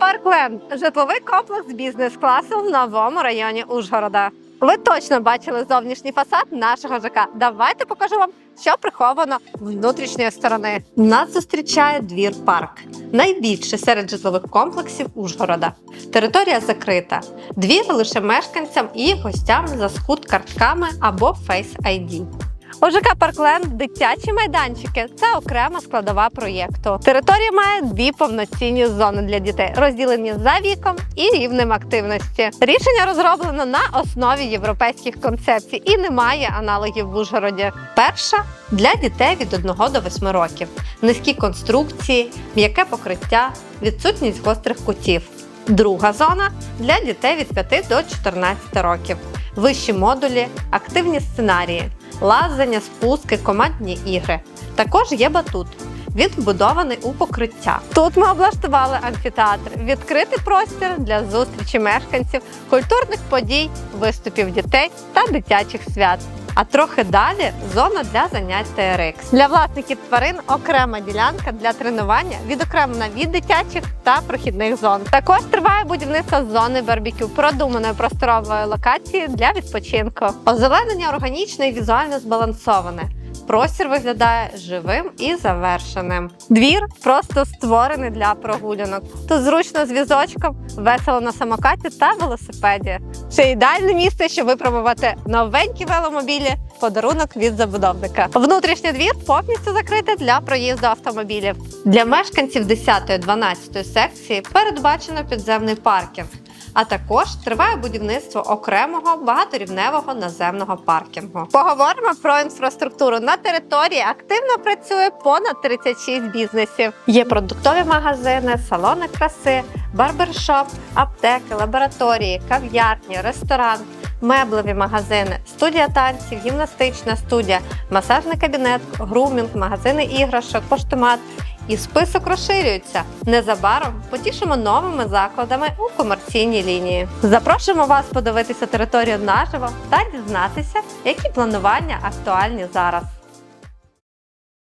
Паркленд житловий комплекс бізнес-класу в новому районі Ужгорода. Ви точно бачили зовнішній фасад нашого ЖК. Давайте покажу вам, що приховано внутрішньої сторони. Нас зустрічає двір парк, найбільший серед житлових комплексів Ужгорода. Територія закрита. Двір лише мешканцям і гостям за скут картками або Face ID. У ЖК Паркленд дитячі майданчики це окрема складова проєкту. Територія має дві повноцінні зони для дітей, розділені за віком і рівнем активності. Рішення розроблено на основі європейських концепцій і немає аналогів в Ужгороді. Перша для дітей від 1 до 8 років, низькі конструкції, м'яке покриття, відсутність гострих кутів. Друга зона для дітей від 5 до 14 років. Вищі модулі, активні сценарії, лазання, спуски, командні ігри. Також є батут. Він вбудований у покриття. Тут ми облаштували амфітеатр, відкритий простір для зустрічі мешканців, культурних подій, виступів дітей та дитячих свят. А трохи далі зона для занять TRX. Для власників тварин окрема ділянка для тренування, відокремлена від дитячих та прохідних зон. Також триває будівництво зони барбекю, продуманої просторової локації для відпочинку. Озеленення органічне і візуально збалансоване. Простір виглядає живим і завершеним. Двір просто створений для прогулянок. Тут зручно з візочком, весело на самокаті та велосипеді. Це ідеальне місце, щоб випробувати новенькі веломобілі. Подарунок від забудовника. Внутрішній двір повністю закритий для проїзду автомобілів. Для мешканців 10-12 секції передбачено підземний паркінг. А також триває будівництво окремого багаторівневого наземного паркінгу. Поговоримо про інфраструктуру. На території активно працює понад 36 бізнесів. Є продуктові магазини, салони краси, барбершоп, аптеки, лабораторії, кав'ярні, ресторан. Меблеві магазини, студія танців, гімнастична студія, масажний кабінет, грумінг, магазини іграшок, поштомат. І список розширюється. Незабаром потішимо новими закладами у комерційній лінії. Запрошуємо вас подивитися територію наживо та дізнатися, які планування актуальні зараз.